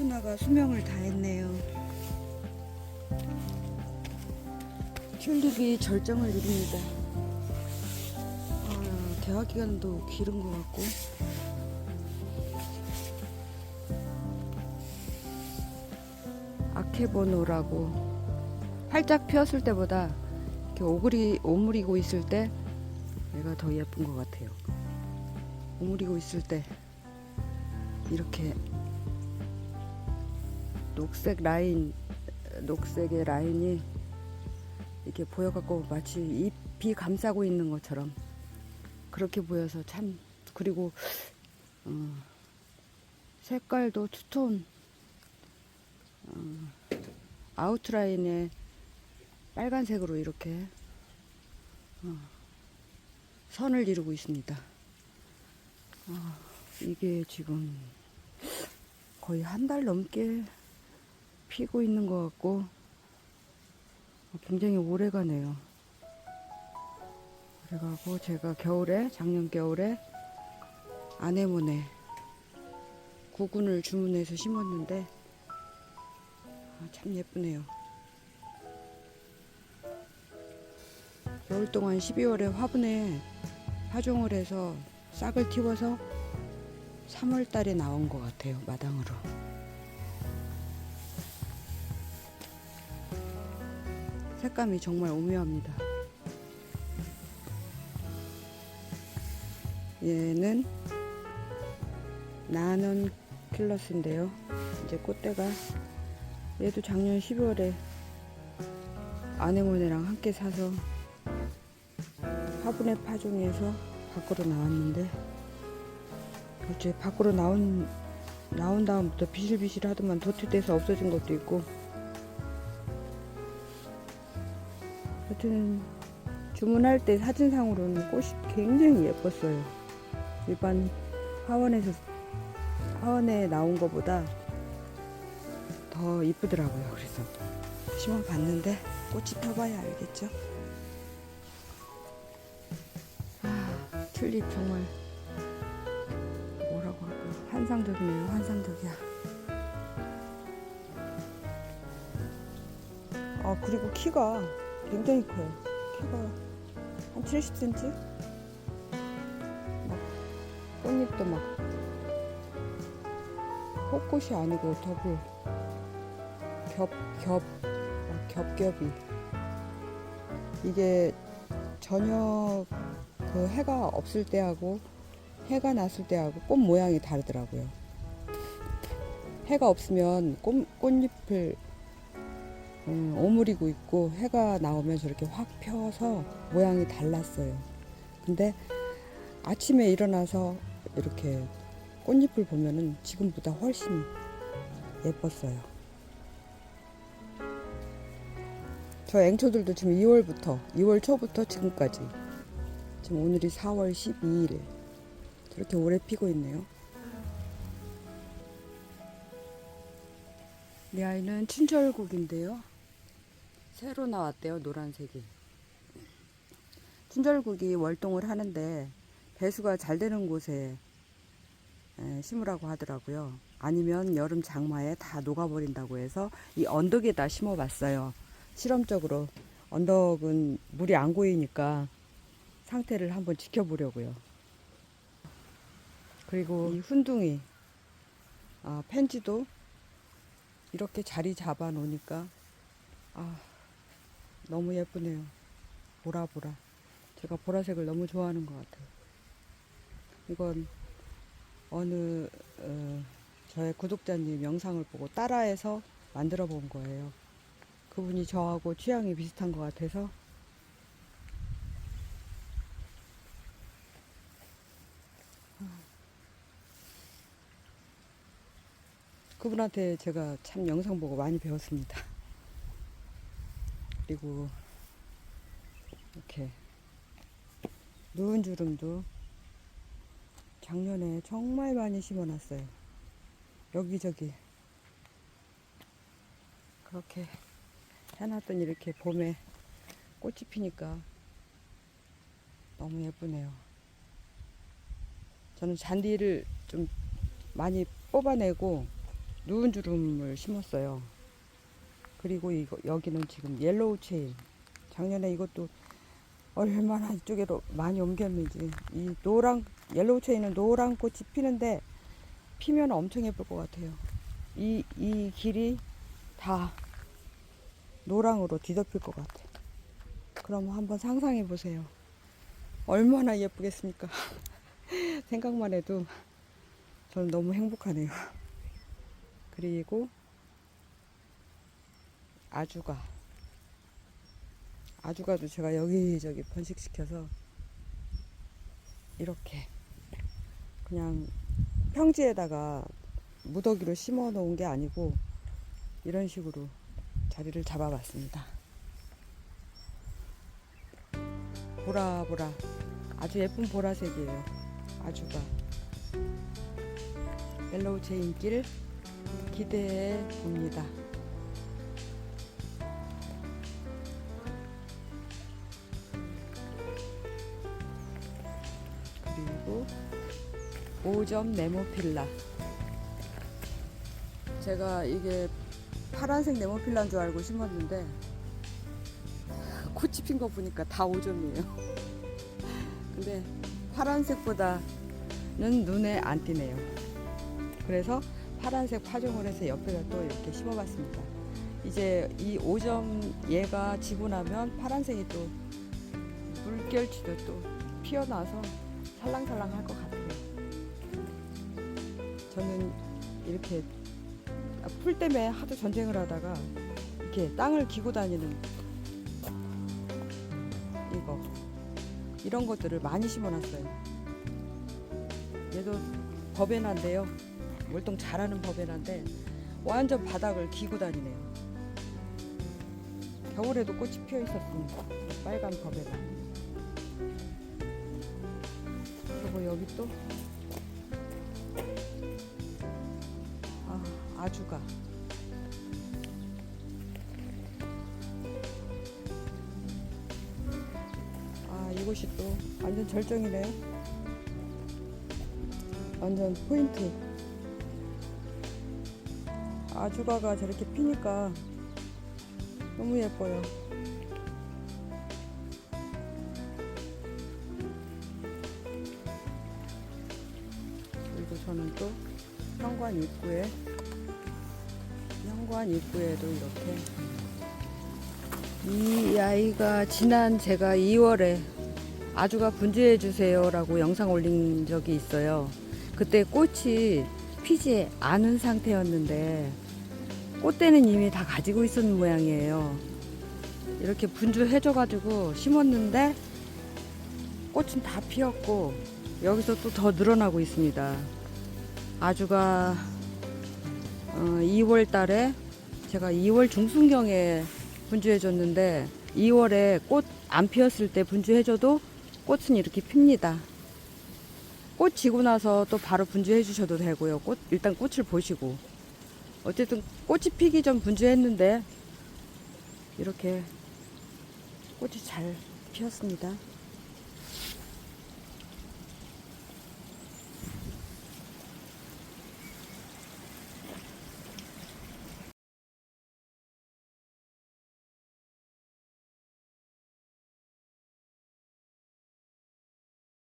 소스나가 수명을 다했네요. 튤립이 절정을 이룹니다. 아, 개화 기간도 길은 것 같고. 아케보노라고 활짝 피었을 때보다 이렇게 오그리 오므리고 있을 때 얘가 더 예쁜 것 같아요. 오므리고 있을 때 이렇게 녹색 라인, 녹색의 라인이 이렇게 보여갖고 마치 잎이 감싸고 있는 것처럼 그렇게 보여서 참 그리고 어, 색깔도 투톤 어, 아웃라인에 빨간색으로 이렇게 어, 선을 이루고 있습니다. 어, 이게 지금 거의 한 달 넘게 피고 있는 것 같고 어, 굉장히 오래 가네요. 그래가고 제가 겨울에 작년 겨울에 아네모네 구근을 주문해서 심었는데 아, 참 예쁘네요. 겨울 동안 12월에 화분에 파종을 해서 싹을 틔워서 3월 달에 나온 것 같아요, 마당으로. 색감이 정말 오묘합니다. 얘는 나는 킬러스인데요. 이제 꽃대가 얘도 작년 12월에 아내모네랑 함께 사서 화분에 파종해서 밖으로 나왔는데 어째 밖으로 나온 나온 다음부터 비실비실 하더만 도태돼서 없어진 것도 있고 하여튼 주문할 때 사진상으로는 꽃이 굉장히 예뻤어요. 일반 화원에서 화원에 나온 것보다 더 이쁘더라고요. 그래서 심어 봤는데 꽃이 펴봐야 알겠죠? 아, 튤립 정말 뭐라고 할까 환상적이네요 환상적이야. 아 그리고 키가 굉장히 커요 키가 한 70cm 막 꽃잎도 막 꽃꽃이 아니고 더블 겹겹 막 겹겹이 이게 저녁 그 해가 없을 때하고 해가 났을 때하고 꽃 모양이 다르더라고요. 해가 없으면 꽃, 꽃잎을 음, 오므리고 있고 해가 나오면 저렇게 확 펴서 모양이 달랐어요. 근데 아침에 일어나서 이렇게 꽃잎을 보면은 지금보다 훨씬 예뻤어요. 저 앵초들도 지금 2월부터 2월 초부터 지금까지 지금 오늘이 4월 12일 저렇게 오래 피고 있네요. 이 아이는 춘절국인데요. 새로 나왔대요, 노란색이. 춘절국이 월동을 하는데 배수가 잘 되는 곳에 에, 심으라고 하더라고요. 아니면 여름 장마에 다 녹아버린다고 해서 이 언덕에다 심어봤어요. 실험적으로 언덕은 물이 안 고이니까 상태를 한번 지켜보려고요. 그리고 이 훈둥이 아, 펜지도 이렇게 자리 잡아 놓으니까 아, 너무 예쁘네요. 보라보라. 제가 보라색을 너무 좋아하는 것 같아요. 이건 어느 어, 저의 구독자님 영상을 보고 따라해서 만들어 본 거예요. 그분이 저하고 취향이 비슷한 것 같아서 그분한테 제가 참 영상 보고 많이 배웠습니다. 그리고 이렇게 누운 주름도 작년에 정말 많이 심어놨어요. 여기저기 그렇게 해놨더니 이렇게 봄에 꽃이 피니까 너무 예쁘네요. 저는 잔디를 좀 많이 뽑아내고 누운 주름을 심었어요. 그리고 이거 여기는 지금 옐로우 체인. 작년에 이것도 얼마나 이쪽으로 많이 옮겼는지 이 노랑 옐로우 체인은 노란 꽃이 피는데 피면 엄청 예쁠 것 같아요. 이 이 길이 다 노랑으로 뒤덮일 것 같아. 그럼 한번 상상해 보세요. 얼마나 예쁘겠습니까? 생각만 해도 저는 너무 행복하네요. 그리고 아주가 아주가도 제가 여기저기 번식시켜서 이렇게 그냥 평지에다가 무더기로 심어 놓은 게 아니고 이런 식으로 자리를 잡아봤습니다. 보라 보라 아주 예쁜 보라색이에요. 아주가 멜로우 제인길 기대해 봅니다. 5점 네모필라. 제가 이게 파란색 네모필라인 줄 알고 심었는데 꽃이 핀 거 보니까 다 5점이에요. 근데 파란색보다는 눈에 안 띄네요. 그래서 파란색 파종을 해서 옆에다 또 이렇게 심어봤습니다. 이제 이 5점 얘가 지고 나면 파란색이 또 물결치도 또 피어나서 살랑살랑 할 것 같아요. 저는 이렇게 풀 때문에 하도 전쟁을 하다가 이렇게 땅을 기고 다니는 이거 이런 것들을 많이 심어놨어요. 얘도 버베나인데요. 월동 잘하는 버베나인데 완전 바닥을 기고 다니네요. 겨울에도 꽃이 피어 있었습니다. 빨간 버베나. 그리고 여기 또 아, 아주가. 아 이곳이 또 완전 절정이네요 완전 포인트. 아주가가 저렇게 피니까 너무 예뻐요. 그리고 저는 또 현관 입구에 현관 입구에도 이렇게 이 아이가 지난 제가 2월에 아주가 분주해 주세요라고 영상 올린 적이 있어요. 그때 꽃이 피지 않은 상태였는데 꽃대는 이미 다 가지고 있었는 모양이에요. 이렇게 분주해져가지고 심었는데 꽃은 다 피었고 여기서 또 더 늘어나고 있습니다. 아주가 어, 2월 달에 제가 2월 중순경에 분주해 줬는데 2월에 꽃 안 피었을 때 분주해 줘도 꽃은 이렇게 핍니다. 꽃 지고 나서 또 바로 분주해 주셔도 되고요. 꽃 일단 꽃을 보시고 어쨌든 꽃이 피기 전 분주했는데 이렇게 꽃이 잘 피었습니다.